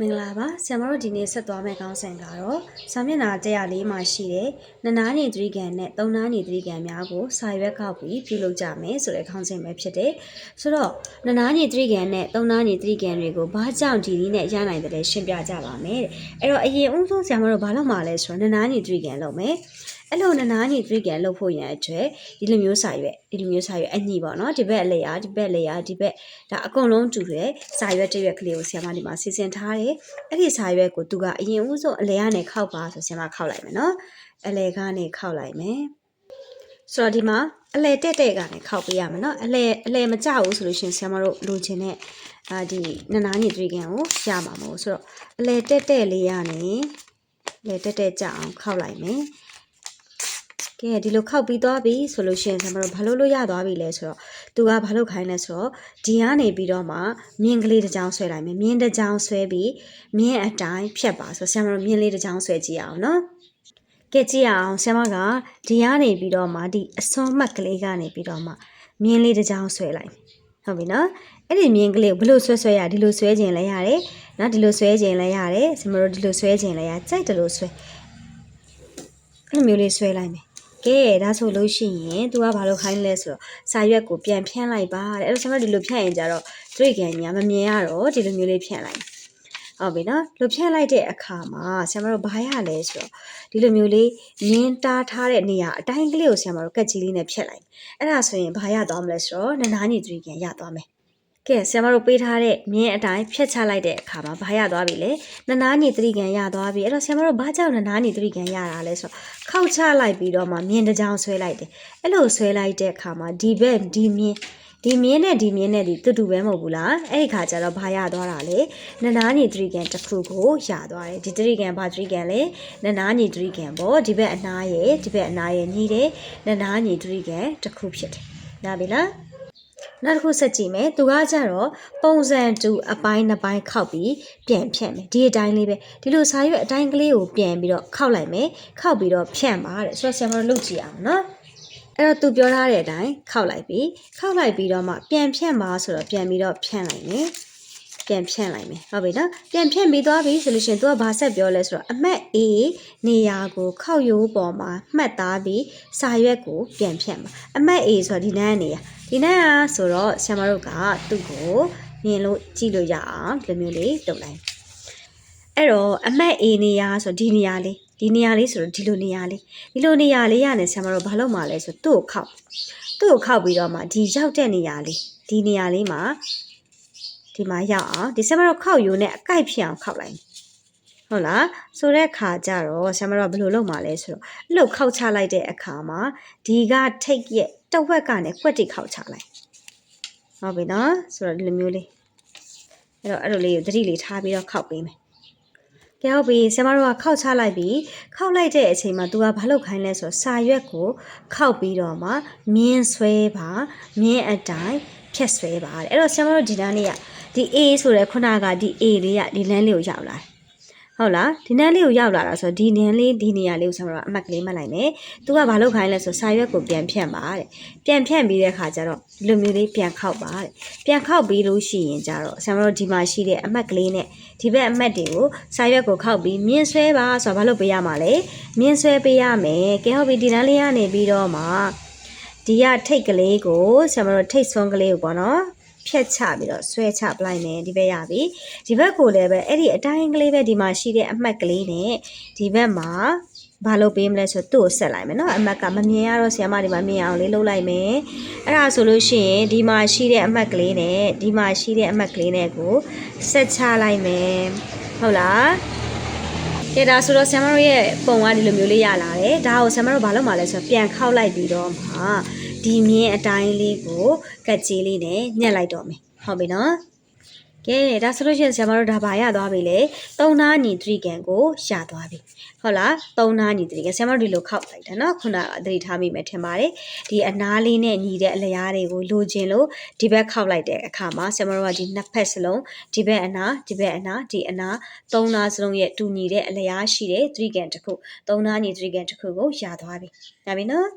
မင်္ဂလာပါဆရာမတို့ဒီနေ့ဆက်သွားမယ့်ခေါင်းစဉ်ကတော့စာမျက်နှာ104မှာရှိတဲ့နနာနေသတိကံနဲ့သုံးနာနေသတိကံများကိုစာရွက်ခောက်ပြီးပြုလုပ်ကြမယ်ဆိုတဲ့ခေါင်းစဉ်ပဲဖြစ်တယ်ဆိုတော့နနာနေသတိကံနဲ့သုံးနာနေသတိကံတွေကိုဘာကြောင့်ဒီနည်းနဲ့ရနိုင်တယ်လဲရှင်းပြကြပါမယ်တဲ့အဲ့တော့အရင်ဦးဆုံးဆရာမတို့ဘာလုပ်မှာလဲဆိုတော့နနာနေသတိကံလုပ်မယ် အဲ့လိုနနာနေသတိကံလုပ်ဖို့ရန်အတွက်ဒီလိုမျိုးစာရွက်ဒီလိုမျိုးစာရွက်အညီပေါ့နော်ဒီဘက်အလေယာဒီဘက်အလေယာဒီဘက်ဒါအကုန်လုံးတူတဲ့စာရွက်တစ်ရွက်ကလေးကိုဆရာမဒီမှာစီစဉ်ထားတယ်အဲ့ဒီစာရွက်ကိုသူကအရင်ဦးဆုံးအလဲကနေခောက်ပါဆိုဆင်မခောက်လိုက်မယ်နော်အလဲကနေခောက်လိုက်မယ်ဆိုတော့ဒီမှာအလဲတက်တက်ကနေခောက်ပေးရမယ်နော်အလဲအလဲမကြဘူးဆိုလို့ရှရင်ဆင်မတို့လိုချင်တဲ့အာဒီနနာညစ်တွေကန်ကိုရမှာမဟုတ်ဆိုတော့အလဲတက်တက်လေးကနေအလဲတက်တက်ကြအောင်ခောက်လိုက်မယ် ကဲဒီလိုခောက်ပြီးသွားပြီဆိုလို့ရှိရင်ဆင်မတို့ဘာလို့လို့ရသွားပြီလဲဆိုတော့သူကဘာလို့ခိုင်းလဲဆိုတော့ဒီကနေပြီးတော့မှမြင်းကလေးတစ်ကြောင်ဆွဲလိုက်မယ်မြင်းတစ်ကြောင်ဆွဲပြီးမြင်းအတိုင်းဖြတ်ပါဆိုဆင်မတို့မြင်းလေးတစ်ကြောင်ဆွဲကြည့်အောင်နော်ကဲကြည့်အောင်ဆင်မကဒီကနေပြီးတော့မှဒီအစွန်မှတ်ကလေးကနေပြီးတော့မှမြင်းလေးတစ်ကြောင်ဆွဲလိုက်ဟုတ်ပြီနော်အဲ့ဒီမြင်းကလေးကိုဘယ်လိုဆွဲဆွဲရဒီလိုဆွဲခြင်းလည်းရတယ်နော်ဒီလိုဆွဲခြင်းလည်းရတယ်ဆင်မတို့ဒီလိုဆွဲခြင်းလည်းရကြိုက်တယ်လို့ဆွဲအဲ့လိုမျိုးလေးဆွဲလိုက်မယ် ကဲဒါဆိုလို့ရှိရင် तू ကဘာလို့ခိုင်းလဲဆိုတော့စာရွက်ကိုပြန်ဖြန့်လိုက်ပါတဲ့အဲ့တော့ကျွန်တော်ဒီလိုဖြန့်ရင်ကြတော့တွေ့ကြညာမမြင်ရတော့ဒီလိုမျိုးလေးဖြန့်လိုက်ဟုတ်ပြီနော်လူဖြန့်လိုက်တဲ့အခါမှာဆရာမတို့ဘာရလဲဆိုတော့ဒီလိုမျိုးလေးနင်းတားထားတဲ့နေရာအတိုင်းကလေးကိုဆရာမတို့ကက်ကြီးလေးနဲ့ဖြတ်လိုက်အဲ့ဒါဆိုရင်ဘာရသွားမလဲဆိုတော့နနာညီတွေ့ကြရသွားမယ် ကဲဆရာမတို့ပေးထားတဲ့မြင်းအတိုင်းဖြတ်ချလိုက်တဲ့အခါမှာဘာရသွားပြီလဲနနာညီသတိကံရသွားပြီအဲ့တော့ဆရာမတို့ဘာကြောင့်နနာညီသတိကံရတာလဲဆိုတော့ခောက်ချလိုက်ပြီးတော့မှမြင်းတစ်ကြောင်ဆွဲလိုက်တယ်အဲ့လိုဆွဲလိုက်တဲ့အခါမှာဒီဘက်ဒီမြင်းဒီမြင်းနဲ့ဒီမြင်းနဲ့ဒီတူတူပဲမဟုတ်ဘူးလားအဲ့ဒီခါကျတော့ဘာရသွားတာလဲနနာညီသတိကံတစ်ခုကိုရသွားတယ်ဒီသတိကံဘာသတိကံလဲနနာညီသတိကံပေါ့ဒီဘက်အနားရဲ့ဒီဘက်အနားရဲ့ညီတယ်နနာညီသတိကံတစ်ခုဖြစ်တယ်နားပြီလား နောက်တစ်ခုဆက်ကြည့်မယ်သူကကြတော့ပုံစံတူအပိုင်းနှစ်ပိုင်းခောက်ပြီးပြန်ဖြန့်မယ်ဒီအတိုင်းလေးပဲဒီလိုစာရွက်အတိုင်းကလေးကိုပြန်ပြီးတော့ခောက်လိုက်မယ်ခောက်ပြီးတော့ဖြန့်ပါတဲ့ဆိုတော့ဆရာမတို့လုပ်ကြည့်အောင်နော်အဲ့တော့သူပြောထားတဲ့အတိုင်းခောက်လိုက်ပြီးခောက်လိုက်ပြီးတော့မှပြန်ဖြန့်ပါဆိုတော့ပြန်ပြီးတော့ဖြန့်လိုက်မယ်ပြန်ဖြန့်လိုက်မယ်ဟုတ်ပြီနော်ပြန်ဖြန့်ပြီးသွားပြီဆိုလို့ရှိရင် तू ကဘာဆက်ပြောလဲဆိုတော့အမှတ် A နေရာကိုခောက်ရိုးပေါ်မှာမှတ်သားပြီးစာရွက်ကိုပြန်ဖြန့်ပါအမှတ် A ဆိုတော့ဒီနားနေရာ ဒီနေ့อ่ะဆိုတော့ဆရာမတို့ကသူ့ကိုမြင်လို့ကြည့်လို့ရအောင်ဒီလိုမျိုးလေးတုတ်လိုက်အဲ့တော့အမှတ် A နေရာဆိုဒီနေရာလေးဒီနေရာလေးဆိုတော့ဒီလိုနေရာလေးဒီလိုနေရာလေးရနေဆရာမတို့ဘာလုပ်မှာလဲဆိုသူ့ကိုခောက်သူ့ကိုခောက်ပြီးတော့မှဒီရောက်တဲ့နေရာလေးဒီနေရာလေးမှာဒီမှာရောက်အောင်ဒီဆရာမတို့ခောက်ယူနဲ့အကိုက်ဖြစ်အောင်ခောက်လိုက်ဟုတ်လားဆိုတဲ့အခါကျတော့ဆရာမတို့ကဘယ်လိုလုပ်မှာလဲဆိုတော့အဲ့လိုခောက်ချလိုက်တဲ့အခါမှာဒီကထိတ်ရဲ့ တစ်ဝက်ကနေခွက်တိခောက်ချလိုက်ဟုတ်ပြီနော်ဆိုတော့ဒီလိုမျိုးလေးအဲ့တော့အဲ့လိုလေးကိုသတိလေးထားပြီးတော့ခောက်ပေးမယ်ကဲဟုတ်ပြီဆရာမတို့ကခောက်ချလိုက်ပြီးခောက်လိုက်တဲ့အချိန်မှာ तू ကဘာလုပ်ခိုင်းလဲဆိုတော့စာရွက်ကိုခောက်ပြီးတော့မှမြင်းဆွဲပါမြင်းအတိုင်းဖြတ်ဆွဲပါတဲ့အဲ့တော့ဆရာမတို့ဒီနားလေးကဒီ A ဆိုတဲ့ခုနကဒီ A လေးကဒီလမ်းလေးကိုရောက်လာတယ် ဟုတ်လားဒီနန်းလေးကိုရောက်လာတာဆိုတော့ဒီနန်းလေးဒီနေရာလေးကိုဆရာမတို့ကအမှတ်ကလေးမှတ်လိုက်မယ်။ तू ကဘာလုပ်ခိုင်းလဲဆိုစာရွက်ကိုပြန်ဖြန့်ပါတဲ့။ပြန်ဖြန့်ပြီးတဲ့အခါကျတော့ဒီလိုမျိုးလေးပြန်ခောက်ပါတဲ့။ပြန်ခောက်ပြီးလို့ရှိရင်ကျတော့ဆရာမတို့ဒီမှာရှိတဲ့အမှတ်ကလေးနဲ့ဒီဘက်အမှတ်တွေကိုစာရွက်ကိုခောက်ပြီးမြင်းဆွဲပါဆိုတော့ဘာလုပ်ပေးရမှာလဲ။မြင်းဆွဲပေးရမယ်။ကဲဟုတ်ပြီဒီနန်းလေးကနေပြီးတော့မှဒီကထိတ်ကလေးကိုဆရာမတို့ထိတ်ဆွန်းကလေးကိုပေါ့နော်။ ဖြတ်ချပြီးတော့ဆွဲချပလိုက်မယ်ဒီဘက်ရပြီဒီဘက်ကိုလည်းပဲအဲ့ဒီအတိုင်းကလေးပဲဒီမှာရှိတဲ့အမှတ်ကလေးနဲ့ဒီဘက်မှာဘာလုပ်ပေးမလဲဆိုသူ့ကိုဆက်လိုက်မယ်နော်အမတ်ကမမြင်ရတော့ဆီယမဒီမှာမြင်အောင်လေးလှုပ်လိုက်မယ်အဲ့ဒါဆိုလို့ရှိရင်ဒီမှာရှိတဲ့အမတ်ကလေးနဲ့ဒီမှာရှိတဲ့အမတ်ကလေးနဲ့ကိုဆက်ချလိုက်မယ်ဟုတ်လားကဲဒါဆိုတော့ဆီယမတို့ရဲ့ပုံကဒီလိုမျိုးလေးရလာတယ်ဒါကိုဆီယမတို့ဘာလုပ်မှာလဲဆိုတော့ပြန်ခောက်လိုက်ပြီးတော့မှာ ဒီမြင်းအတိုင်းလေးကိုကတ်ကြီးလေးနဲ့ညှက်လိုက်တော့မယ်ဟုတ်ပြီနော်ကဲဒါဆိုလို့ရှိရင်ဆရာမတို့ဒါပါရသွားပြီလေသုံးနာညီသတိကံကိုရသွားပြီဟုတ်လားသုံးနာညီသတိကံဆရာမတို့ဒီလိုခောက်လိုက်တာနော်ခုနကသတိထားမိမယ်ထင်ပါတယ်ဒီအနားလေးနဲ့ညီတဲ့အလျားတွေကိုလိုချင်လို့ဒီဘက်ခောက်လိုက်တဲ့အခါမှာဆရာမတို့ကဒီနှစ်ဖက်စလုံးဒီဘက်အနာဒီဘက်အနာဒီအနာသုံးနာစလုံးရဲ့တူညီတဲ့အလျားရှိတဲ့သတိကံတစ်ခုသုံးနာညီသတိကံတစ်ခုကိုရသွားပြီဒါပြီနော်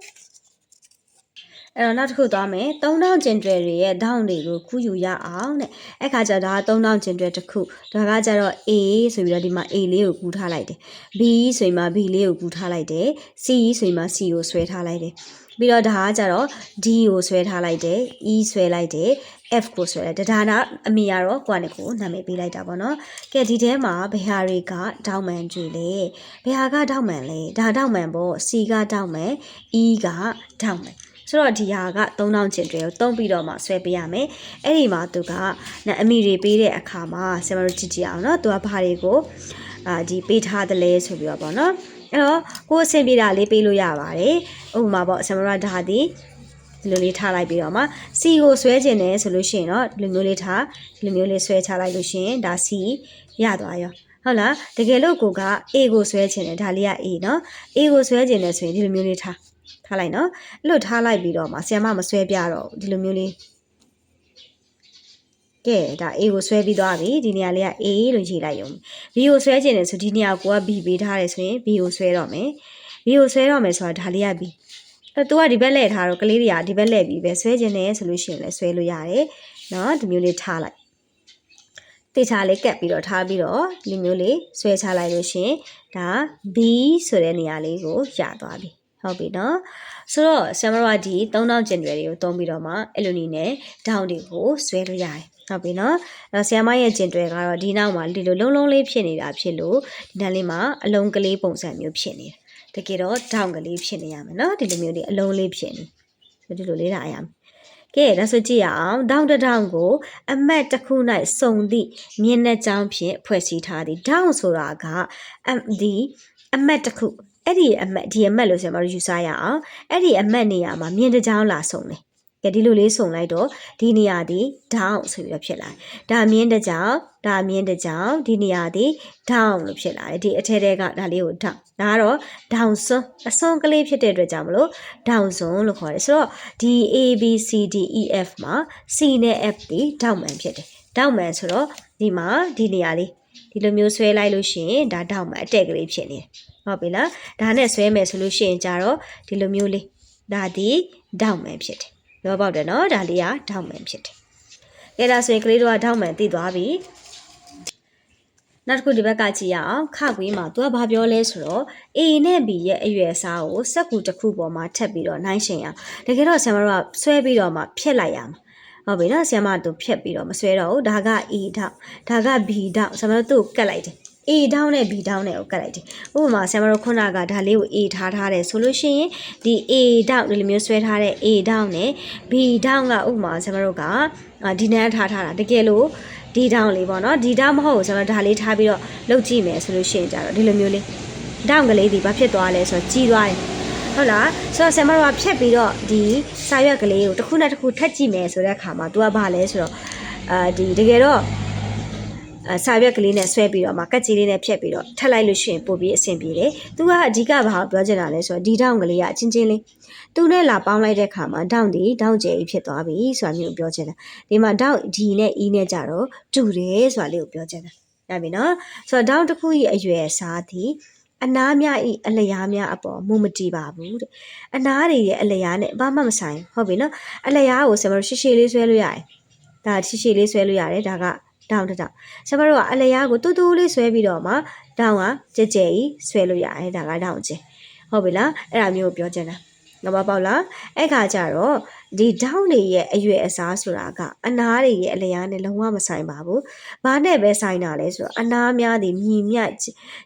အဲ့တော့နောက်တစ်ခုသွားမယ်3000ကျင်တွယ်တွေရဲ့ဒေါင်းတွေကိုခူးယူရအောင်တဲ့အဲ့ခါကျတော့ဒါ3000ကျင်တွယ်တစ်ခုဒါကကျတော့ A ဆိုပြီးတော့ဒီမှာ A လေးကိုကူးထားလိုက်တယ် B ဆိုရင်မှာ B လေးကိုကူးထားလိုက်တယ် C ဆိုရင်မှာ C ကိုဆွဲထားလိုက်တယ်ပြီးတော့ဒါကကျတော့ D ကိုဆွဲထားလိုက်တယ် E ဆွဲလိုက်တယ် F ကိုဆွဲလိုက်တယ်ဒါနာအမေကတော့ကိုကနေကိုနာမည်ပေးလိုက်တာပေါ့နော်ကဲဒီထဲမှာဘယ်ဟာတွေကဒေါက်မန်တွေလဲဘယ်ဟာကဒေါက်မန်လဲဒါဒေါက်မန်ပေါ့ C ကဒေါက်မန် E ကဒေါက်မန် ဆိုတော့ဒီဟာက3000ကျင်တွေကိုတုံးပြီးတော့မှဆွဲပေးရမယ်အဲ့ဒီမှာသူကနာအမိတွေပေးတဲ့အခါမှာဆရာမတို့ကြည့်ကြည့်အောင်နော်သူကဘာတွေကိုအာဒီပေးထားတယ်လဲဆိုပြီးတော့ပေါ့နော်အဲ့တော့ကိုယ်အဆင်ပြေတာလေးပေးလို့ရပါတယ်ဥပမာပေါ့ဆရာမတို့ကဒါဒီဒီလိုလေးထားလိုက်ပြီးတော့မှ C ကိုဆွဲခြင်းတယ်ဆိုလို့ရှိရင်တော့ဒီလိုမျိုးလေးထားဒီလိုမျိုးလေးဆွဲချလိုက်လို့ရှိရင်ဒါ C ရသွားရောဟုတ်လားတကယ်လို့ကိုက A ကိုဆွဲခြင်းတယ်ဒါလေးက A เนาะ A ကိုဆွဲခြင်းတယ်ဆိုရင်ဒီလိုမျိုးလေးထား ထားလိုက်နော်အဲ့လိုထားလိုက်ပြီးတော့မှဆီယမမဆွဲပြတော့ဒီလိုမျိုးလေးကဲဒါ A ကိုဆွဲပြီးသွားပြီဒီနေရာလေးက A လို့ရေးလိုက်ရုံ B ကိုဆွဲခြင်းတယ်ဆိုဒီနေရာကိုက B ပေးထားတယ်ဆိုရင် B ကိုဆွဲတော့မယ် B ကိုဆွဲတော့မယ်ဆိုတာဒါလေးက B အဲ့တော့ तू ကဒီဘက်လှည့်ထားတော့ကလေးတွေကဒီဘက်လှည့်ပြီးပဲဆွဲခြင်းတယ်ဆိုလို့ရှိရင်လည်းဆွဲလို့ရတယ်နော်ဒီမျိုးလေးထားလိုက်တေချာလေးကပ်ပြီးတော့ထားပြီးတော့ဒီမျိုးလေးဆွဲချလိုက်လို့ရှိရင်ဒါ B ဆိုတဲ့နေရာလေးကိုရသွားပြီ ဟုတ်ပြီနော်ဆိုတော့ဆမ်မရဒီ3000ကျင်တွေတွေကိုတုံးပြီးတော့မှအဲ့လိုနည်းနဲ့ဒေါင်းတွေကိုဆွဲလို့ရတယ်ဟုတ်ပြီနော်အဲ့တော့ဆရာမရဲ့ကျင်တွေကတော့ဒီနောက်မှာဒီလိုလုံးလုံးလေးဖြစ်နေတာဖြစ်လို့ဒီနားလေးမှာအလုံးကလေးပုံစံမျိုးဖြစ်နေတယ်တကယ်တော့ဒေါင်းကလေးဖြစ်နေရမယ်နော်ဒီလိုမျိုးလေးအလုံးလေးဖြစ်နေဒီလိုလေးလာရမယ်ကဲဒါဆိုကြည့်ရအောင်ဒေါင်းတစ်ဒေါင်းကို အမတ်တစ်ခု၌စုံသည့်မျက်နှာကြောင်းဖြင့်ဖွဲ့စည်းထားသည်ဒေါင်းဆိုတာကအဒီအမတ်တစ်ခု အဲ့ဒီအမတ်ဒီအမတ်လို့ဆိုရင်မတို့ယူဆရအောင်အဲ့ဒီအမတ်နေရာမှာမြင်တစ်ကြောင်းလာစုံတယ်ကဲဒီလိုလေးစုံလိုက်တော့ဒီနေရာဒီ down ဆိုပြီးတော့ဖြစ်လာတယ်ဒါမြင်းတစ်ကြောင်ဒါမြင်းတစ်ကြောင်ဒီနေရာဒီ down လို့ဖြစ်လာတယ်ဒီအထဲထဲကဒါလေးကို down ဒါကတော့ down စွန်းအစွန်းကလေးဖြစ်တဲ့အတွက်ကြောင့်မလို့ down စွန်းလို့ခေါ်တယ်ဆိုတော့ဒီ A B C D E F မှာ C နဲ့ F ဒီ down man ဖြစ်တယ် down man ဆိုတော့ဒီမှာဒီနေရာလေးဒီလိုမျိုးဆွဲလိုက်လို့ရှိရင်ဒါ down man အတက်ကလေးဖြစ်နေတယ် ဟုတ်ပြီလားဒါနဲ့ဆွဲမယ်ဆိုလို့ရှိရင်ကြတော့ဒီလိုမျိုးလေးဒါဒီ down man ဖြစ်တယ်ရောပေါက်တယ်နော်ဒါလေးက down man ဖြစ်တယ်ကဲဒါဆိုရင်ကလေးတို့က down man သိသွားပြီနောက်တစ်ခုဒီဘက်ကကြည့်ရအောင်ခကွေးမှာသူကဘာပြောလဲဆိုတော့ A နဲ့ B ရဲ့အရွယ်အစားကိုစက္ကူတစ်ခုပေါ်မှာထပ်ပြီးတော့နှိုင်းရှင်ရအောင်တကယ်တော့ဆရာမတို့ကဆွဲပြီးတော့မှဖြတ်လိုက်ရမှာဟုတ်ပြီနော်ဆရာမတို့ဖြတ်ပြီးတော့မဆွဲတော့ဘူးဒါက A ထောက်ဒါက B ထောက်ဆရာမတို့သူ့ကိုကတ်လိုက်တယ် A ဒေါင်းနဲ့ B ဒေါင်းနဲ့ကိုကတ်လိုက်တယ်။ဥပမာဆရာမတို့ခုနကဒါလေးကို A ထားထားတယ်ဆိုလို့ရှိရင်ဒီ A ဒေါင်းဒီလိုမျိုးဆွဲထားတဲ့ A ဒေါင်းနဲ့ B ဒေါင်းကဥပမာဆရာမတို့ကဒီနန်းထားထားတာတကယ်လို့ဒီဒေါင်းလေးပေါ့နော်ဒီဒေါင်းမဟုတ်ဆရာမတို့ဒါလေးထားပြီးတော့လုတ်ကြည့်မယ်ဆိုလို့ရှိရင်ကြတော့ဒီလိုမျိုးလေးဒေါင်းကလေးဒီဘာဖြစ်သွားလဲဆိုတော့ကြီးသွားတယ်ဟုတ်လားဆိုတော့ဆရာမတို့ကဖြတ်ပြီးတော့ဒီစာရွက်ကလေးကိုတစ်ခုနဲ့တစ်ခုထပ်ကြည့်မယ်ဆိုတဲ့အခါမှာ तू ကဘာလဲဆိုတော့အာဒီတကယ်တော့အ စာရွက်ကလေးနဲ့ဆွဲပြီးတော့မှကက်ကြီးလေးနဲ့ဖြတ်ပြီးတော့ထပ်လိုက်လို့ရှိရင်ပို့ပြီးအဆင်ပြေတယ်။သူကအဓိကဘာကိုပြောချင်တာလဲဆိုတော့ဒီတောင်ကလေးကအချင်းချင်းလေးသူနဲ့လာပေါင်းလိုက်တဲ့ခါမှာတောင်ဒီတောင်ကျဲကြီးဖြစ်သွားပြီဆိုတာမျိုးပြောချင်တာ။ဒီမှာတောင်ဒီနဲ့အီးနဲ့ကြတော့တူတယ်ဆိုတာလေးကိုပြောချင်တာ။ဟုတ်ပြီနော်။ဆိုတော့တောင်တစ်ခုကြီးအရွယ်စားသည်အနားများဤအလျားများအပေါ်မူမတီပါဘူးတဲ့အနားတွေရဲ့အလျားနဲ့ဘာမှမဆိုင်ဟုတ်ပြီနော်အလျားကိုဆင်မလို့ရှည်ရှည်လေးဆွဲလို့ရတယ်ဒါရှည်ရှည်လေးဆွဲလို့ရတယ်ဒါက တောင်းတတောင်းဆရာမတို့ကအလျားကိုတူတူလေးဆွဲပြီးတော့မှတောင်းကကြဲကြဲကြီးဆွဲလို့ရတယ်ဒါကတောင်းကျဲဟုတ်ပြီလားအဲ့ဒါမျိုးကိုပြောချင်တာငါမပေါက်လားအဲ့ခါကျတော့ဒီတောင်းတွေရဲ့အရွယ်အစားဆိုတာကအနားတွေရဲ့အလျားနဲ့လုံးဝမဆိုင်ပါဘူး။ဘာနဲ့ပဲဆိုင်တာလဲဆိုတော့အနားများသည်မြည်မြတ်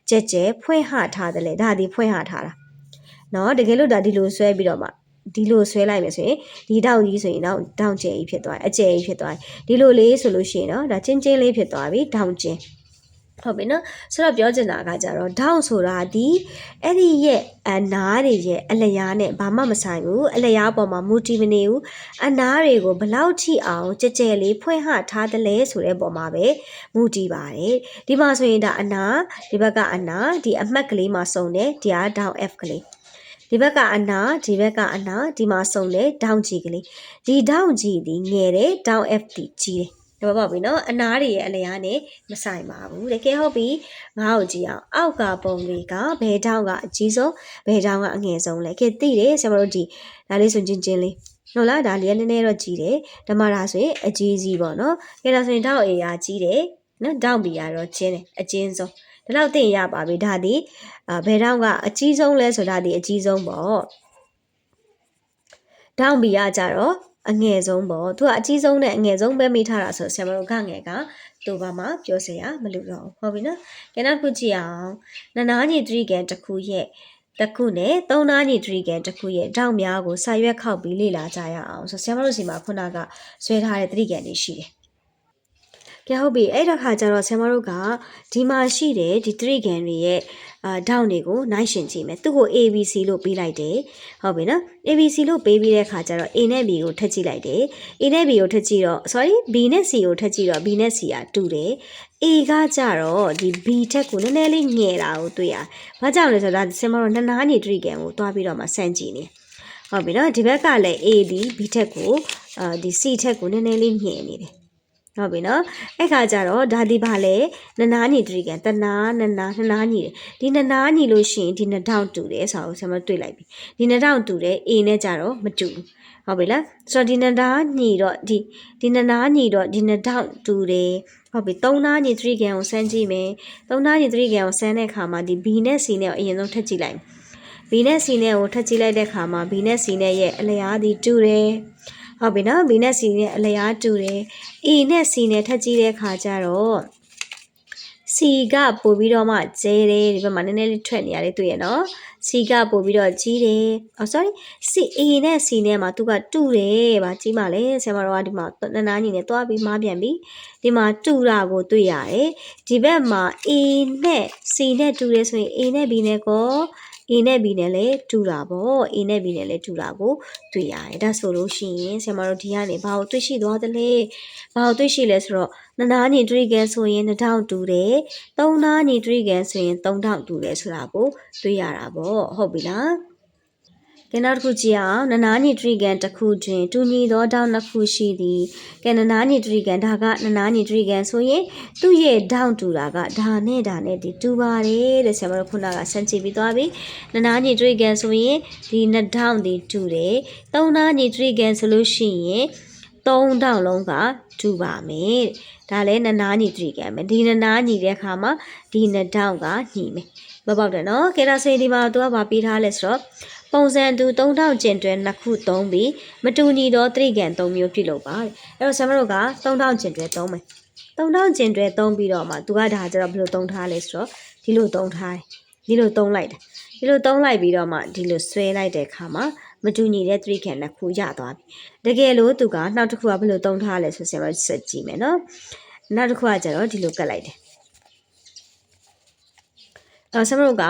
ကြဲကြဲဖွင့်ဟထားတယ်လေဒါဒီဖွင့်ဟထားတာ။နော်တကယ်လို့ဒါဒီလိုဆွဲပြီးတော့မှ ဒီလိုဆွဲလိုက်မယ်ဆိုရင်ဒီတောင်ကြီးဆိုရင်တော့တောင်ကျဲကြီးဖြစ်သွားတယ်အကျဲကြီးဖြစ်သွားတယ်ဒီလိုလေးဆိုလို့ရှိရင်တော့ဒါချင်းချင်းလေးဖြစ်သွားပြီတောင်ကျင်းဟုတ်ပြီနော်ဆိုတော့ပြောချင်တာကကြတော့ဒေါင်းဆိုတာဒီအဲ့ဒီရဲ့အနားတွေရဲ့အလျားနဲ့ဘာမှမဆိုင်ဘူးအလျားပေါ်မှာမူတီမနေဘူးအနားတွေကိုဘလောက်ထိအောင်ကြဲကြဲလေးဖွင့်ဟထားတယ်လဲဆိုတဲ့ပုံမှာပဲမူတီပါတယ်ဒီမှာဆိုရင်ဒါအနားဒီဘက်ကအနားဒီအမှတ်ကလေးမှာစုံတယ်ဒီကဒေါင်း F ကလေး ဒီဘက်ကအနာဒီဘက်ကအနာဒီမှာစုံတယ်ဒေါင်းကြီးကလေးဒီဒေါင်းကြီးဒီငယ်တယ်ဒေါင်း F ဒီကြီးတယ်ဒါပေါ့ပြီနော်အနာတွေရဲ့အလျားနဲ့မဆိုင်ပါဘူးတကယ်ဟုတ်ပြီငါ့ကိုကြည့်အောင်အောက်ကပုံတွေကဘယ်တောင်းကအကြီးဆုံးဘယ်တောင်းကအငယ်ဆုံးလဲကဲသိတယ်ဆရာမတို့ဒီဒါလေးဆိုချင်းချင်းလေးဟုတ်လားဒါလေးကနည်းနည်းတော့ကြီးတယ်ဓမ္မရာဆိုရင်အကြီးကြီးပေါ့နော်ကဲဒါဆိုရင်တောက်အေရာကြီးတယ်နော်တောက်ဘီရာတော့ကျင်းတယ်အကျဉ်းဆုံး ဒီလောက်သိရင်ရပါပြီဒါဒီအာဘယ်တော့ကအကြီးဆုံးလဲဆိုတာဒီအကြီးဆုံးပေါ့တောက်ဘီရာကြတော့အငယ်ဆုံးပေါ့သူကအကြီးဆုံးနဲ့အငယ်ဆုံးပဲမိထားတာဆိုဆရာမတို့ကငယ်ကသူဘာမှပြောစရာမလိုတော့ဘူးဟုတ်ပြီနော်ကဲနောက်တစ်ခုကြည့်အောင်နနာညီ3ကန်တစ်ခုရဲ့တစ်ခုနဲ့သုံးနာညီ3ကန်တစ်ခုရဲ့တောက်များကိုစာရွက်ခောက်ပြီးလေ့လာကြရအောင်ဆိုဆရာမတို့စီမှာခုနကဆွဲထားတဲ့3ကန်တွေရှိတယ် ကဲဟုတ်ပြီအဲ့ဒါခါကျတော့ဆရာမတို့ကဒီမှာရှိတဲ့ဒီ3ကန်တွေရဲ့အာဒေါင်းတွေကိုနိုင်ရှင်ကြည့်မယ်သူ့ကို ABC လို့ပေးလိုက်တယ်ဟုတ်ပြီနော် ABC လို့ပေးပြီးတဲ့ခါကျတော့ A နဲ့ B ကိုထပ်ကြည့်လိုက်တယ် A နဲ့ B ကိုထပ်ကြည့်တော့ sorry B နဲ့ C ကိုထပ်ကြည့်တော့ B နဲ့ C ကတူတယ် A ကကြတော့ဒီ B ထက်ကိုနည်းနည်းလေးငယ်တာကိုတွေ့ရတယ်။ဘာကြောင့်လဲဆိုတော့ဒါဆင်မတော့နှစ်နားညီ tree ကန်ကိုတွားပြီးတော့မှစမ်းကြည့်နေ။ဟုတ်ပြီနော်ဒီဘက်ကလည်း A ဒီ B ထက်ကိုအာဒီ C ထက်ကိုနည်းနည်းလေးငယ်နေတယ်။ ဟုတ်ပြီနော်အဲ့ခါကျတော့ဒါဒီပါလေနနာညီ tree ကန်တနာနနာနနာညီတယ်ဒီနနာညီလို့ရှိရင်ဒီနှစ်ထောင်တူတယ်ဆိုတော့ဆင်မတွေ့လိုက်ပြီ။ဒီနှစ်ထောင်တူတယ် A နဲ့ကြတော့မတူဘူး။ဟုတ်ပြီလားဆိုတော့ဒီနှစ်သားညီတော့ဒီဒီနှစ်သားညီတော့ဒီနှစ်ထောင်တူတယ်ဟုတ်ပြီ3နားညီ3 can ကိုစမ်းကြည့်မယ်3နားညီ3 can ကိုစမ်းတဲ့အခါမှာဒီ B နဲ့ C နဲ့ကိုအရင်ဆုံးထပ်ကြည့်လိုက် B နဲ့ C နဲ့ကိုထပ်ကြည့်လိုက်တဲ့အခါမှာ B နဲ့ C နဲ့ရဲ့အလျားဒီတူတယ် ဟုတ်ပြီနော် B နဲ့ C နဲ့အလျားတူတယ် E နဲ့ C နဲ့ထပ်ကြည့်တဲ့အခါကျတော့ C ကပို့ပြီးတော့မှကျဲတယ်ဒီဘက်မှာနည်းနည်းလေးထွက်နေရတယ်တွေ့ရနော် C ကပို့ပြီးတော့ကြီးတယ်အော် sorry C A နဲ့ C နဲ့မှာသူကတူတယ်ဗာကြီးပါလေဆရာမတော်ကဒီမှာနနာညီနဲ့တွားပြီးမားပြန်ပြီဒီမှာတူတာကိုတွေ့ရတယ်ဒီဘက်မှာ A နဲ့ C နဲ့တူတယ်ဆိုရင် A နဲ့ B နဲ့ကော A နဲ့ B နဲ့လည်းတူတာပေါ့ A နဲ့ B နဲ့လည်းတူတာကိုတွေ့ရတယ်ဒါဆိုလို့ရှိရင်ဆရာမတို့ဒီကနေဘာကိုတွေ့ရှိသွားသလဲဘာကိုတွေ့ရှိလဲဆိုတော့နနာညီ tree can ဆိုရင်2000တူတယ်သုံးနာညီ tree can ဆိုရင်3000တူတယ်ဆိုတာကိုတွေ့ရတာပေါ့ဟုတ်ပြီလား ကဲနောက်တစ်ခုကြည့်အောင်နနာညီထရီကန်တစ်ခုတွင်တူညီသောဒေါင်းနှစ်ခုရှိသည်ကဲနနာညီထရီကန်ဒါကနနာညီထရီကန်ဆိုရင်သူ့ရဲ့ဒေါင်းတူတာကဒါနဲ့ဒါနဲ့ဒီတူပါတယ်တဲ့ဆရာမတို့ခုနကစမ်းကြည့်ပြီးသွားပြီနနာညီထရီကန်ဆိုရင်ဒီနှစ်ဒေါင်းဒီတူတယ်သုံးနာညီထရီကန်ဆိုလို့ရှိရင်သုံးဒေါင်းလုံးကတူပါမယ်တဲ့ဒါလည်းနနာညီထရီကန်ပဲဒီနနာညီတဲ့အခါမှာဒီနှစ်ဒေါင်းကညီမယ်မပေါက်တယ်နော်ကဲဒါဆိုရင်ဒီမှာသူကဗာပေးထားလဲဆိုတော့ ပုံစံတူ3000ကျင်တွဲနှစ်ခုသုံးပြီးမတူညီသောတရိကန်3မျိုးပြုလုပ်ပါတဲ့အဲ့တော့ဆရာမတို့က3000ကျင်တွဲသုံးမယ်3000ကျင်တွဲသုံးပြီးတော့မှသူကဒါကျတော့ဘယ်လိုသုံးထားလဲဆိုတော့ဒီလိုသုံးထားတယ်ဒီလိုသုံးလိုက်တယ်ဒီလိုသုံးလိုက်ပြီးတော့မှဒီလိုဆွဲလိုက်တဲ့အခါမှာမတူညီတဲ့တရိကန်နှစ်ခုရသွားပြီတကယ်လို့သူကနောက်တစ်ခုကဘယ်လိုသုံးထားလဲဆိုဆရာမစက်ကြည့်မယ်နော်နောက်တစ်ခုကကျတော့ဒီလိုကတ်လိုက်တယ်အော်ဆရာမတို့က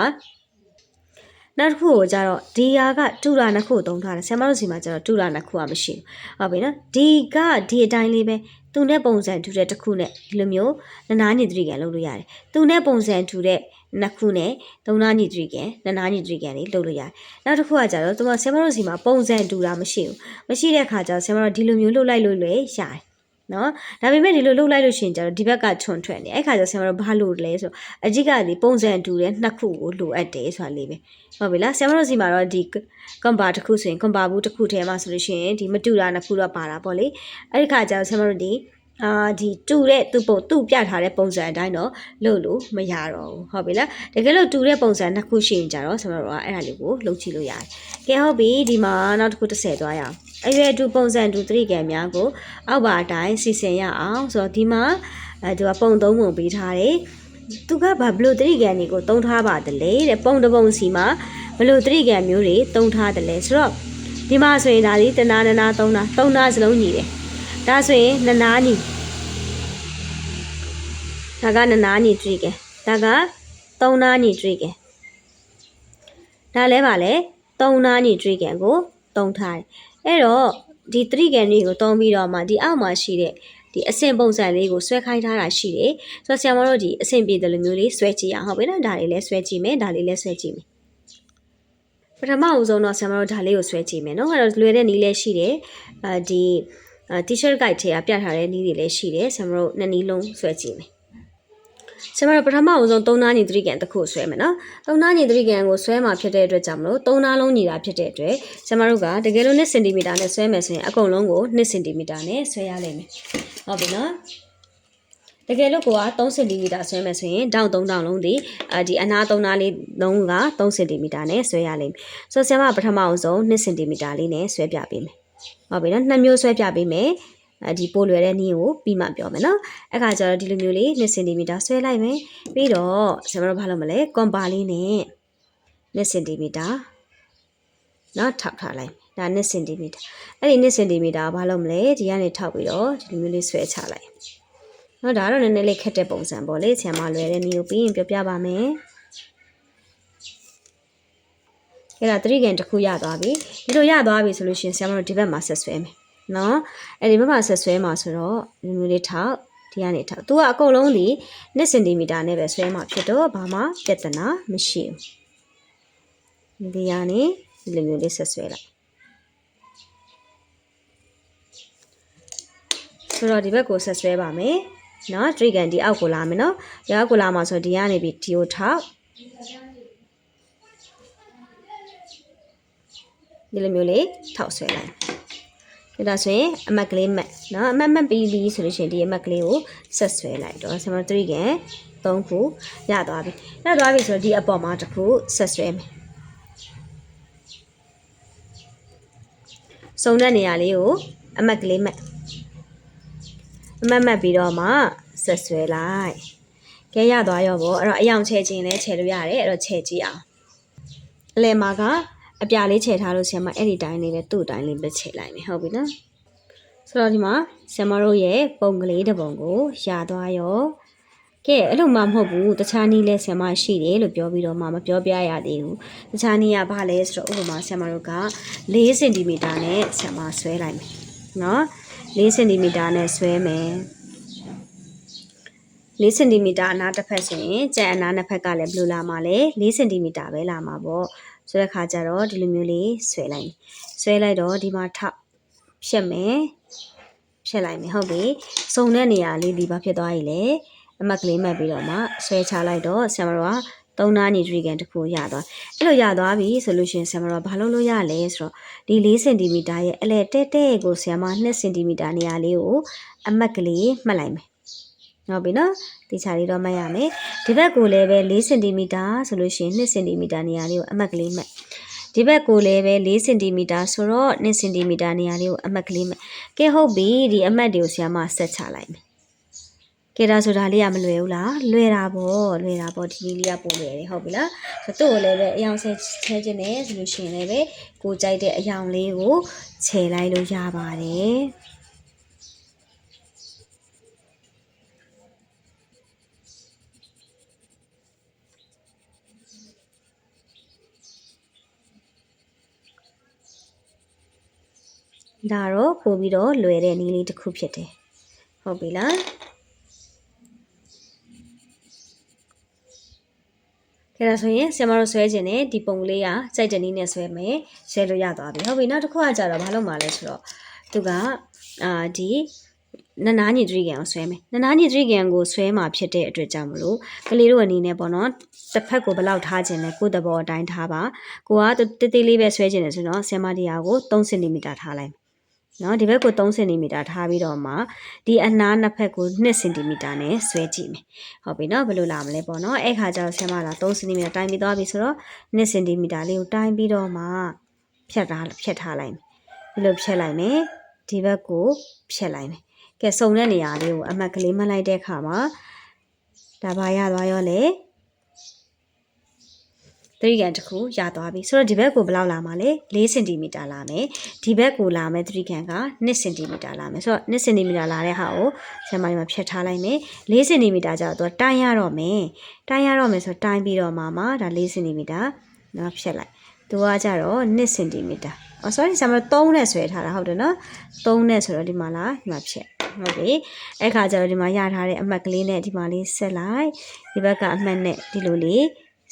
နောက်တစ်ခုကိုကျတော့ဒီယာကတူရာနှစ်ခုသုံးထားတယ်ဆရာမတို့စီမှာကျတော့တူရာနှစ်ခုကမရှိဘူးဟုတ်ပြီနော်ဒီကဒီအတိုင်းလေးပဲသူနဲ့ပုံစံတူတဲ့တစ်ခုနဲ့ဒီလိုမျိုးနနာညီတရိကန်လုပ်လို့ရတယ်သူနဲ့ပုံစံတူတဲ့နှစ်ခုနဲ့သုံးနာညီတရိကန်နနာညီတရိကန်လေးလုပ်လို့ရတယ်နောက်တစ်ခုကကျတော့သူကဆရာမတို့စီမှာပုံစံတူတာမရှိဘူးမရှိတဲ့ခါကျတော့ဆရာမတို့ဒီလိုမျိုးလုပ်လိုက်လို့လေရတယ် နော်ဒါပေမဲ့ဒီလိုလှုပ်လိုက်လို့ရှိရင်ကျတော့ဒီဘက်ကခြုံထွက်နေအဲ့ခါကျဆရာမတို့ဘာလို့လဲဆိုတော့အကြည့်ကဒီပုံစံတူတဲ့နှစ်ခုကိုလိုအပ်တယ်ဆိုတာလေးပဲဟုတ်ပြီလားဆရာမတို့စီမှာတော့ဒီကွန်ပါတစ်ခုဆိုရင်ကွန်ပါဘူးတစ်ခုထဲမှာဆိုလို့ရှိရင်ဒီမတူတာနှစ်ခုတော့ပါတာပေါ့လေအဲ့ဒီခါကျတော့ဆရာမတို့ဒီ အာဒီတူတဲ့သူ့ပုံသူ့ပြထားတဲ့ပုံစံအတိုင်းတော့လုပ်လို့မရတော့ဘူးဟုတ်ပြီလားတကယ်လို့တူတဲ့ပုံစံနှစ်ခုရှိရင်ကြတော့ဆရာမတို့ကအဲ့ဒါလေးကိုလုပ်ကြည့်လို့ရတယ်ကဲဟုတ်ပြီဒီမှာနောက်တစ်ခု30သွားရအောင်အရွယ်တူပုံစံတူသတိကံများကိုအောက်ပါအတိုင်းစီစဉ်ရအောင်ဆိုတော့ဒီမှာအဲသူကပုံသုံးပုံပေးထားတယ်သူကဘာဘလို့သတိကံတွေကိုသုံးထားပါတယ်လေတဲ့ပုံတစ်ပုံစီမှာဘလို့သတိကံမျိုးတွေသုံးထားတယ်လေဆိုတော့ဒီမှာဆိုရင်ဒါဒီတနာနနာသုံးတာသုံးတာစလုံးညီတယ် ဒါဆိုရင်နနာညီဒါကနနာညီသတိကံဒါကသုံးနာညီသတိကံဒါလဲပါလေသုံးနာညီသတိကံကိုသုံးထားတယ်အဲ့တော့ဒီသတိကံတွေကိုသုံးပြီးတော့မှဒီအောက်မှာရှိတဲ့ဒီအဆင့်ပုံစံလေးကိုဆွဲခိုင်းထားတာရှိတယ်။ဆိုတော့ဆရာမတို့ဒီအဆင့်ပြေတယ်လိုမျိုးလေးဆွဲကြည့်ရအောင်ဟုတ်ပြီနော်။ဒါလေးလည်းဆွဲကြည့်မယ်။ဒါလေးလည်းဆွဲကြည့်မယ်။ပထမအဆုံးတော့ဆရာမတို့ဒါလေးကိုဆွဲကြည့်မယ်နော်။အဲ့တော့လွယ်တဲ့နည်းလည်းရှိတယ်။အဲဒီ t-shirt guide ထဲကပြထားတဲ့နည်းတွေလည်းရှိတယ်။ဆရာမတို့နှစ်နည်းလုံးဆွဲကြည့်မယ်။ဆရာမတို့ပထမအဆုံး3နာညီသတိကန်တစ်ခုဆွဲမယ်နော်3နာညီသတိကန်ကိုဆွဲမှာဖြစ်တဲ့အတွက်ကြောင့်မလို့3နာလုံးညီတာဖြစ်တဲ့အတွက်ဆရာမတို့ကတကယ်လို့2စင်တီမီတာနဲ့ဆွဲမယ်ဆိုရင်အကုန်လုံးကို2စင်တီမီတာနဲ့ဆွဲရလိမ့်မယ်ဟုတ်ပြီနော်တကယ်လို့ကိုက3စင်တီမီတာဆွဲမယ်ဆိုရင်တောင်3တောင်လုံးဒီအဒီအနာ3နာလေးလုံးက3စင်တီမီတာနဲ့ဆွဲရလိမ့်မယ်ဆိုတော့ဆရာမပထမအဆုံး2စင်တီမီတာလေးနဲ့ဆွဲပြပေးမယ် ဟုတ်ပြီနော်နှစ်မျိုးဆွဲပြပေးမယ်အဲဒီပိုးလွယ်တဲ့နည်းကိုပြီးမှပြောမယ်နော်အဲ့ခါကျတော့ဒီလိုမျိုးလေး2စင်တီမီတာဆွဲလိုက်မယ်ပြီးတော့ဆရာမတို့ဘာလုပ်မလဲကွန်ပါလေးနဲ့2စင်တီမီတာနော်ထောက်ထားလိုက်ဒါ2စင်တီမီတာအဲ့ဒီ2စင်တီမီတာဘာလုပ်မလဲဒီကနေထောက်ပြီးတော့ဒီလိုမျိုးလေးဆွဲချလိုက်နော်ဒါတော့နည်းနည်းလေးခက်တဲ့ပုံစံပေါ့လေဆရာမလွယ်တဲ့နည်းကိုပြီးရင်ပြောပြပါမယ် အဲ့ဒါသတိကန်တစ်ခုရသွားပြီဒီလိုရသွားပြီဆိုလို့ရှိရင်ဆရာမတို့ဒီဘက်မှာဆက်ဆွဲမယ်နော်အဲ့ဒီဘက်မှာဆက်ဆွဲမှာဆိုတော့ဒီလိုလေးထောက်ဒီကနေထောက်သူကအကုန်လုံးဒီ2စင်တီမီတာနဲ့ပဲဆွဲမှာဖြစ်တော့ဘာမှပြဿနာမရှိဘူးဒီကနေဒီလိုမျိုးလေးဆက်ဆွဲလိုက်ဆိုတော့ဒီဘက်ကိုဆက်ဆွဲပါမယ်နော် trigger ဒီအောက်ကိုလာမယ်နော်ဒီအောက်ကိုလာမှာဆိုဒီကနေပြီးဒီကိုထောက် ဒီလိုမျိုးလေးထောက်ဆွဲလိုက်ဒါဆိုရင်အမတ်ကလေးမက်နော်အမတ်မက်ပြီးပြီဆိုလို့ရှိရင်ဒီအမတ်ကလေးကိုဆက်ဆွဲလိုက်တော့ဆမ3က3ခုရသွားပြီရသွားပြီဆိုတော့ဒီအပေါ်မှာတစ်ခုဆက်ဆွဲမယ်စုံတဲ့နေရာလေးကိုအမတ်ကလေးမက်အမတ်မက်ပြီးတော့မှဆက်ဆွဲလိုက်ကဲရသွားရောပေါ့အဲ့တော့အယောင်ချဲခြင်းလဲချဲလို့ရတယ်အဲ့တော့ချဲကြည့်အောင်အလဲမှာက အပြာလေးချဲထားလို့ဆရာမအဲ့ဒီတိုင်းလေးပဲသူ့တိုင်းလေးပဲချဲလိုက်မယ်ဟုတ်ပြီနော်ဆိုတော့ဒီမှာဆရာမတို့ရဲ့ပုံကလေးတစ်ပုံကိုရသွားရောကဲအဲ့လိုမှမဟုတ်ဘူးတခြားနည်းလဲဆရာမရှိတယ်လို့ပြောပြီးတော့မှမပြောပြရသေးဘူးတခြားနည်းကဘာလဲဆိုတော့ဥပမာဆရာမတို့က4စင်တီမီတာနဲ့ဆရာမဆွဲလိုက်မယ်နော်4စင်တီမီတာနဲ့ဆွဲမယ်4စင်တီမီတာအနားတစ်ဖက်ဆိုရင်ကြံအနားနှစ်ဖက်ကလည်းဘယ်လိုလာမှာလဲ4စင်တီမီတာပဲလာမှာပေါ့ ဆိုတဲ့ခါကျတော့ဒီလိုမျိုးလေးဆွဲလိုက်ဆွဲလိုက်တော့ဒီမှာထောက်ဖြတ်မယ်ဖြတ်လိုက်မယ်ဟုတ်ပြီစုံတဲ့နေရာလေးဒီဘာဖြစ်သွားပြီလဲအမတ်ကလေးမှတ်ပြီးတော့မှဆွဲချလိုက်တော့ဆရာမတော်ကသုံးနာနီထရီကန်တစ်ခုရသွားအဲ့လိုရသွားပြီဆိုလို့ရှိရင်ဆရာမတော်ဘာလုပ်လို့ရလဲဆိုတော့ဒီ4စင်တီမီတာရဲ့အလဲတဲတဲကိုဆရာမ2စင်တီမီတာနေရာလေးကိုအမတ်ကလေးမှတ်လိုက်မယ် ဟုတ်ပြီနော်တေချာလေးတော့မှတ်ရမယ်ဒီဘက်ကိုလည်းပဲ4စင်တီမီတာဆိုလို့ရှိရင်2စင်တီမီတာနေရာလေးကိုအမတ်ကလေးမှတ်ဒီဘက်ကိုလည်းပဲ4စင်တီမီတာဆိုတော့2စင်တီမီတာနေရာလေးကိုအမတ်ကလေးမှတ်ကဲဟုတ်ပြီဒီအမတ်တွေကိုဆရာမဆက်ချလိုက်မယ်ကဲဒါဆိုတာလေးကမလွယ်ဘူးလားလွယ်တာပေါ့လွယ်တာပေါ့ဒီနည်းလေးကပိုလွယ်တယ်ဟုတ်ပြီလားဆိုတော့သူ့ကိုလည်းပဲအယောင်ဆဲချဲခြင်းနဲ့ဆိုလို့ရှိရင်လည်းပဲကိုကြိုက်တဲ့အယောင်လေးကိုခြေလိုက်လို့ရပါတယ် ဒါတော့ပို့ပြီးတော့လွယ်တဲ့နည်းလေးတစ်ခုဖြစ်တယ်ဟုတ်ပြီလားခဲဒါဆိုရင်ဆင်မတို့ဆွဲခြင်းနဲ့ဒီပုံလေးကစိုက်တဲ့နည်းနဲ့ဆွဲမယ်ဆွဲလို့ရသွားပြီဟုတ်ပြီနောက်တစ်ခုကကြတော့ဘာလုပ်မှာလဲဆိုတော့သူကအာဒီနနာညီသရီကန်ကိုဆွဲမယ်နနာညီသရီကန်ကိုဆွဲမှာဖြစ်တဲ့အတွက်ကြောင့်မလို့ကလေးတို့အနေနဲ့ပေါ့နော်တစ်ဖက်ကိုဘယ်လောက်ထားခြင်းလဲကိုယ့်တဘောအတိုင်းထားပါကိုကတေးသေးလေးပဲဆွဲခြင်းတယ်ဆိုတော့ဆင်မဒီယာကို3စင်တီမီတာထားလိုက် နော်ဒီဘက်ကို3စင်တီမီတာထားပြီးတော့မှဒီအနားနှစ်ဖက်ကို2စင်တီမီတာနဲ့ဆွဲကြည့်မယ်ဟုတ်ပြီနော်ဘယ်လိုလာမလဲပေါ့နော်အဲ့ခါကျတော့ဆင်မလာ3စင်တီမီတာတိုင်းပြီးသွားပြီဆိုတော့2စင်တီမီတာလေးကိုတိုင်းပြီးတော့မှဖြတ်ထားဖြတ်ထားလိုက်မယ်ဒီလိုဖြတ်လိုက်မယ်ဒီဘက်ကိုဖြတ်လိုက်မယ်ကဲစုံတဲ့နေရာလေးကိုအမှတ်ကလေးမှတ်လိုက်တဲ့အခါမှာဒါပါရသွားရောလေ သတိကန်တစ်ခုရသွားပြီဆိုတော့ဒီဘက်ကိုဘယ်လောက်လာမှာလဲ4စင်တီမီတာလာမယ်ဒီဘက်ကိုလာမယ်သတိကန်က2စင်တီမီတာလာမယ်ဆိုတော့2စင်တီမီတာလာတဲ့ဟာကိုဆရာမကြီးမှာဖြတ်ထားလိုက်မယ်4စင်တီမီတာကျတော့သူကတိုင်းရတော့မယ်တိုင်းရတော့မယ်ဆိုတော့တိုင်းပြီးတော့မှမှဒါ4စင်တီမီတာနော်ဖြတ်လိုက်သူကကြတော့2စင်တီမီတာအော် sorry ဆရာမ3နဲ့ဆွဲထားတာဟုတ်တယ်နော်3နဲ့ဆိုတော့ဒီမှာလားဒီမှာဖြတ်ဟုတ်ပြီအဲ့ခါကျတော့ဒီမှာရထားတဲ့အမှတ်ကလေးနဲ့ဒီမှာလေးဆက်လိုက်ဒီဘက်ကအမှတ်နဲ့ဒီလိုလေး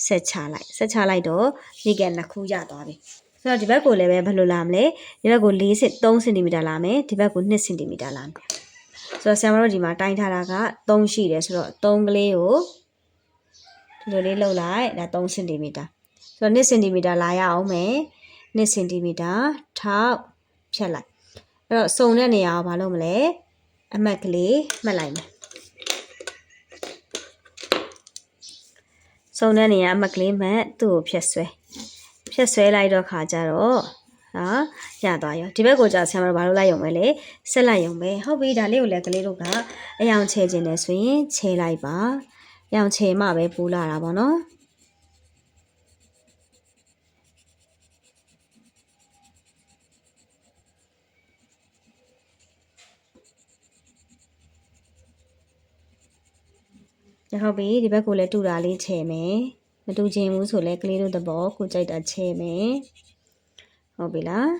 ဆက်ချလိုက်ဆက်ချလိုက်တော့ဒီကနှစ်ခုရသွားပြီဆိုတော့ဒီဘက်ကိုလည်းပဲဘယ်လိုလာမလဲဒီဘက်ကို4စင်3စင်တီမီတာလာမယ်ဒီဘက်ကို2စင်တီမီတာလာမယ်ဆိုတော့ဆရာမတို့ဒီမှာတိုင်းထားတာက3ရှိတယ်ဆိုတော့3ကလေးကိုဒီလိုလေးလှုပ်လိုက်ဒါ3စင်တီမီတာဆိုတော့2စင်တီမီတာလာရအောင်မယ်2စင်တီမီတာထောက်ဖြတ်လိုက်အဲ့တော့စုံတဲ့နေရာကိုမလုပ်မလဲအမှတ်ကလေးမှတ်လိုက်မယ် စုံတဲ့နေရာအမှတ်ကလေးမှတ်သူ့ကိုဖြတ်ဆွဲဖြတ်ဆွဲလိုက်တော့ခါကြတော့ဟာရသွားရောဒီဘက်ကိုကြာဆရာမတို့ဘာလို့လိုက်ရုံပဲလေဆက်လိုက်ရုံပဲဟုတ်ပြီဒါလေးကိုလည်းကလေးတို့ကအယောင်ချဲခြင်းနဲ့ဆိုရင်ချဲလိုက်ပါအယောင်ချဲမှပဲပူလာတာပေါ့နော် ဟုတ်ပြီဒီဘက်ကိုလည်းတူတာလေးချဲမယ်မတူချင်ဘူးဆိုလဲကလေးတို့သဘောကိုကြိုက်တာချဲမယ်ဟုတ်ပြီလား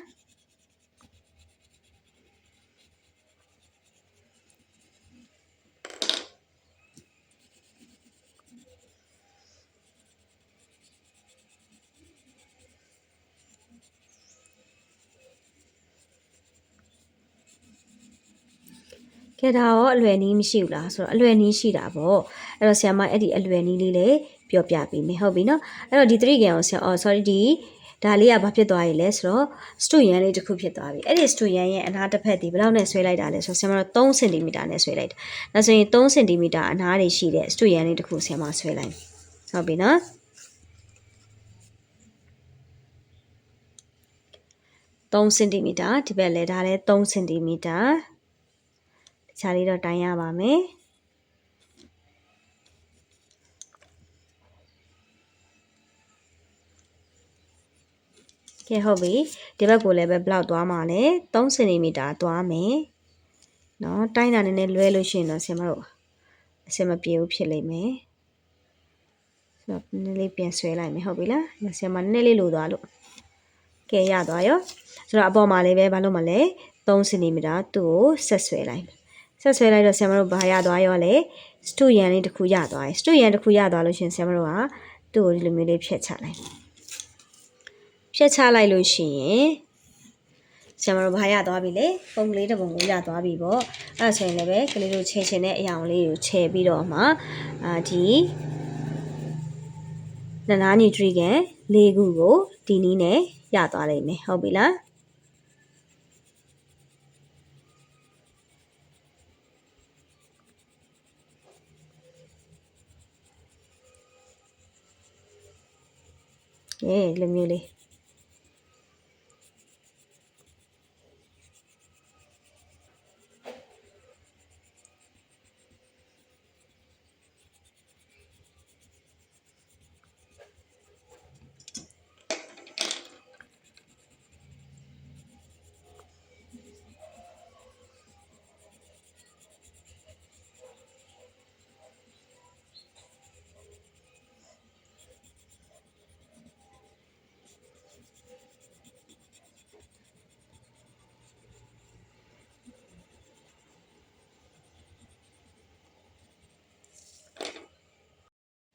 ကဲဒါရောအလွယ်နီးမရှိဘူးလားဆိုတော့အလွယ်နီးရှိတာပေါ့အဲ့တော့ဆရာမအဲ့ဒီအလွယ်နီးလေးလေးပြောပြပေးမယ်ဟုတ်ပြီနော်အဲ့တော့ဒီ3ကံကိုဆရာအော် sorry ဒီဒါလေးကဘာဖြစ်သွားရလဲဆိုတော့စတူရန်လေးတစ်ခုဖြစ်သွားပြီအဲ့ဒီစတူရန်ရဲ့အနားတစ်ဖက်ဒီဘယ်လောက်နဲ့ဆွဲလိုက်တာလဲဆိုတော့ဆရာမတို့3စင်တီမီတာနဲ့ဆွဲလိုက်တာဒါဆိုရင်3စင်တီမီတာအနားတွေရှိတဲ့စတူရန်လေးတစ်ခုဆရာမဆွဲလိုက်ဟုတ်ပြီနော်3စင်တီမီတာဒီဘက်လဲဒါလဲ3စင်တီမီတာ ခြားလေးတော့တိုင်းရပါမယ်ကဲဟုတ်ပြီဒီဘက်ကိုလည်းပဲဘလောက်သွားမှာလဲ3စင်တီမီတာသွားမယ်เนาะတိုင်းတာနည်းနည်းလွဲလို့ရှိရင်တော့ဆင်မတို့အစင်မပြေဘူးဖြစ်လိမ့်မယ်ဆိုတော့နည်းလေးပြန်ဆွဲလိုက်မယ်ဟုတ်ပြီလားဆင်မနည်းနည်းလေးလိုသွားလို့ကဲရသွားရောဆိုတော့အပေါ်မှာလေးပဲဘာလို့မလဲ3စင်တီမီတာသူ့ကိုဆက်ဆွဲလိုက်မယ် ဆက်ဆွဲလိုက်တော့ဆရာမတို့ဘာရသွားရောလဲစတူရန်လေးတစ်ခုရသွားတယ်စတူရန်တစ်ခုရသွားလို့ရှင်ဆရာမတို့ကသူ့ကိုဒီလိုမျိုးလေးဖြတ်ချလိုက်ဖြတ်ချလိုက်လို့ရှိရင်ဆရာမတို့ဘာရသွားပြီလဲပုံကလေးတစ်ပုံကိုရသွားပြီပေါ့အဲ့ဒါဆိုရင်လည်းပဲကလေးတို့ခြေချင်တဲ့အရာလေးကိုခြေပြီးတော့မှအာဒီနနာနီထရီကန်၄ခုကိုဒီနည်းနဲ့ရသွားလိမ့်မယ်ဟုတ်ပြီလား အေးလိုမျိုး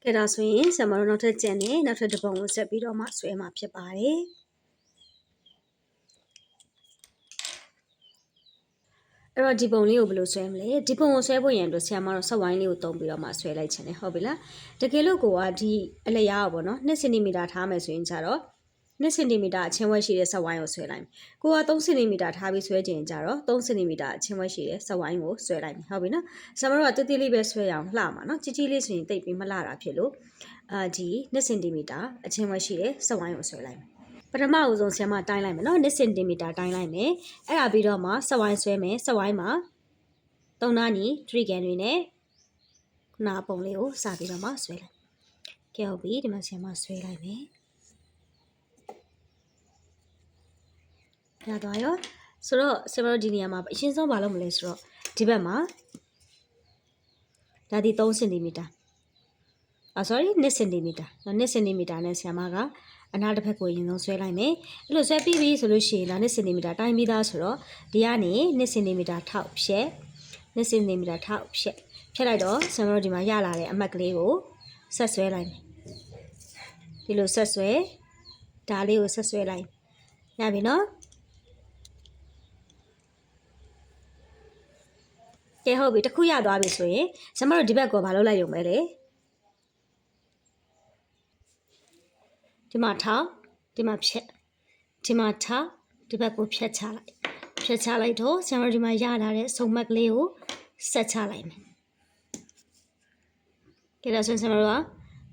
ကဲဒါဆိုရင်ဆရာမတို့နောက်ထပ်ကြံနေနောက်ထပ်တစ်ပုံကိုဆက်ပြီးတော့မှဆွဲမှာဖြစ်ပါတယ်အဲ့တော့ဒီပုံလေးကိုဘယ်လိုဆွဲမလဲဒီပုံကိုဆွဲဖို့ရန်အတွက်ဆရာမတို့ဆက်ဝိုင်းလေးကိုတုံးပြီးတော့မှဆွဲလိုက်ခြင်းနဲ့ဟုတ်ပြီလားတကယ်လို့ကိုကဒီအလျားကိုပေါ့နော်2စင်တီမီတာထားမယ်ဆိုရင်ကြတော့ 2စင်တီမီတာအချင်းဝက်ရှိတဲ့ဆက်ဝိုင်းကိုဆွဲလိုက်မယ်။ကိုက3စင်တီမီတာထားပြီးဆွဲခြင်းကြတော့3စင်တီမီတာအချင်းဝက်ရှိတဲ့ဆက်ဝိုင်းကိုဆွဲလိုက်မယ်။ဟုတ်ပြီနော်။ဆရာမတို့ကတိတိလေးပဲဆွဲရအောင်လှမှာနော်။ကြီးကြီးလေးဆိုရင်တိတ်ပြီးမလှတာဖြစ်လို့အာဒီ2စင်တီမီတာအချင်းဝက်ရှိတဲ့ဆက်ဝိုင်းကိုဆွဲလိုက်မယ်။ပထမအဦးဆုံးဆရာမတိုင်းလိုက်မယ်နော်2စင်တီမီတာတိုင်းလိုက်မယ်။အဲ့ဒါပြီးတော့မှဆက်ဝိုင်းဆွဲမယ်ဆက်ဝိုင်းမှာ3နာနီ3ကန်တွေနဲ့ခုနပုံလေးကိုစပြီးတော့မှဆွဲလိုက်။ကဲဟုတ်ပြီဒီမှာဆရာမဆွဲလိုက်မယ်။ ရသွားရောဆိုတော့ဆရာမတို့ဒီနေရာမှာအရှင်းဆုံးမလုပ်မလဲဆိုတော့ဒီဘက်မှာဒါဒီ3စင်တီမီတာအာ sorry 2စင်တီမီတာ2စင်တီမီတာနဲ့ဆရာမကအနားတစ်ဖက်ကိုရင်ဆုံးဆွဲလိုက်မယ်အဲ့လိုဆွဲပြီးပြီဆိုလို့ရှိရင်ဒါ2စင်တီမီတာတိုင်းပြီးသားဆိုတော့ဒီကနေ2စင်တီမီတာထောက်ဖြက်2စင်တီမီတာထောက်ဖြက်ဖြက်လိုက်တော့ဆရာမတို့ဒီမှာရလာတဲ့အမှတ်ကလေးကိုဆက်ဆွဲလိုက်မယ်ဒီလိုဆက်ဆွဲဒါလေးကိုဆက်ဆွဲလိုက်ရပြီနော် ကဲဟုတ်ပြီတစ်ခုရသွားပြီဆိုရင်ဆရာမတို့ဒီဘက်ကဘာလုပ်လိုက်ရုံပဲလေဒီမှာထောက်ဒီမှာဖြက်ဒီမှာထောက်ဒီဘက်ကိုဖြတ်ချလိုက်ဖြတ်ချလိုက်တော့ဆရာမတို့ဒီမှာရလာတဲ့စုံမက်ကလေးကိုဆက်ချလိုက်မယ်ကဲဒါဆိုရင်ဆရာမတို့က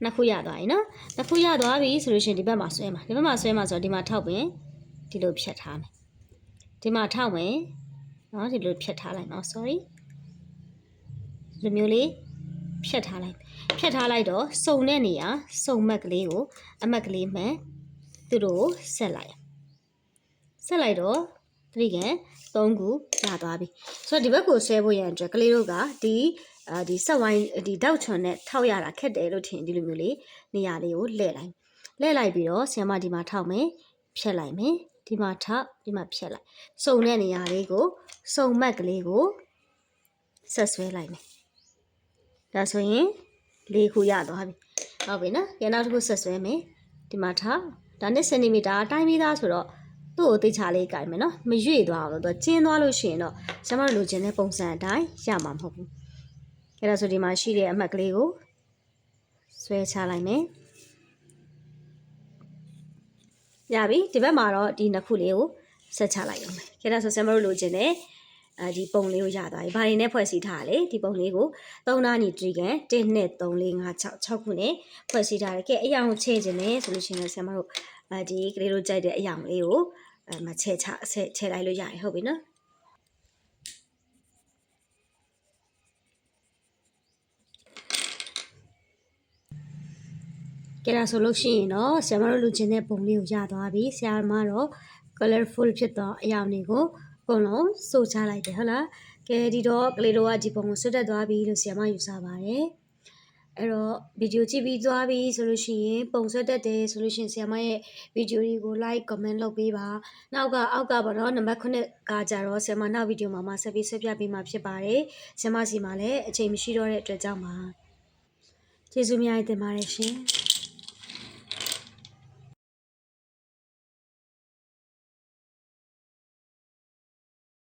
နှစ်ခုရသွားပြီနော်နှစ်ခုရသွားပြီဆိုလို့ရှိရင်ဒီဘက်မှာဆွဲမှာဒီဘက်မှာဆွဲမှာဆိုတော့ဒီမှာထောက်ပင်ဒီလိုဖြတ်ထားမယ်ဒီမှာထောက်မယ်နော်ဒီလိုဖြတ်ထားလိုက်နော် sorry ဒီမျိုးလေးဖြတ်ထားလိုက်ဖြတ်ထားလိုက်တော့စုံတဲ့နေရာစုံမက်ကလေးကိုအမက်ကလေးမှန်သူတို့ကိုဆက်လိုက်ရဆက်လိုက်တော့တတိကန်၃ခုရသွားပြီဆိုတော့ဒီဘက်ကိုဆွဲဖို့ရန်အတွက်ကလေးတို့ကဒီအာဒီဆက်ဝိုင်းဒီတောက်ချွန်နဲ့ထောက်ရတာခက်တယ်လို့ထင်ဒီလိုမျိုးလေးနေရာလေးကိုလှည့်လိုက်လှည့်လိုက်ပြီးတော့ဆီယမဒီမှာထောက်မယ်ဖြတ်လိုက်မယ်ဒီမှာထောက်ဒီမှာဖြတ်လိုက်စုံတဲ့နေရာလေးကိုစုံမက်ကလေးကိုဆက်ဆွဲလိုက်မယ် ဒါဆိုရင်၄ခုရသွားပြီဟုတ်ပြီနော်ရနောက်တစ်ခုဆက်ဆွဲမယ်ဒီမှာထားဒါနဲ့စင်တီမီတာတိုင်းပြီးသားဆိုတော့သူ့ကိုသိချလေးကြိုင်မယ်နော်မရွေ့သွားအောင်လို့သူကကျင်းသွားလို့ရှိရင်တော့ကျမတို့လိုချင်တဲ့ပုံစံအတိုင်းရမှာမဟုတ်ဘူးအဲ့ဒါဆိုဒီမှာရှိတဲ့အမှတ်ကလေးကိုဆွဲချလိုက်မယ်ရပြီဒီဘက်မှာတော့ဒီနှစ်ခုလေးကိုဆက်ချလိုက်အောင်မယ်အဲ့ဒါဆိုကျမတို့လိုချင်တဲ့ အဲဒီပုံလေးကိုရသွားပြီဘာတွေနဲ့ဖွဲ့စည်းထားလဲဒီပုံလေးကို3နာနီ3ကန်1 2 3 4 5 6 6ခုနဲ့ဖွဲ့စည်းထားတယ်ကဲအရာကိုချဲ့ခြင်းနဲ့ဆိုလို့ရှိရင်ဆရာမတို့အဲဒီကလေးတို့ကြိုက်တဲ့အရာလေးကိုအဲမချဲ့ချဆဲချဲ့လိုက်လို့ရတယ်ဟုတ်ပြီနော်ကဲဒါဆိုလို့ရှိရင်တော့ဆရာမတို့လူချင်းတဲ့ပုံလေးကိုရသွားပြီဆရာမတော့ colorful ဖြစ်သောအရာတွေကို အကုန်လုံးစိုးချလိုက်တယ်ဟုတ်လားကဲဒီတော့ကလေးတို့ကဒီပုံကိုဆွတ်တက်သွားပြီလို့ဆရာမယူဆပါတယ်အဲ့တော့ဗီဒီယိုကြည့်ပြီးသွားပြီဆိုလို့ရှိရင်ပုံဆွတ်တက်တယ်ဆိုလို့ရှိရင်ဆရာမရဲ့ဗီဒီယိုတွေကို like comment လုပ်ပေးပါနောက်ကအောက်ကပေါ့နော်နံပါတ်9ကကြတော့ဆရာမနောက်ဗီဒီယိုမှာမှဆက်ပြီးဆွပြပေးမှာဖြစ်ပါတယ်ဆရာမစီမှာလည်းအချိန်မရှိတော့တဲ့အတွက်ကြောင့်ပါကျေးဇူးများတင်ပါတယ်ရှင်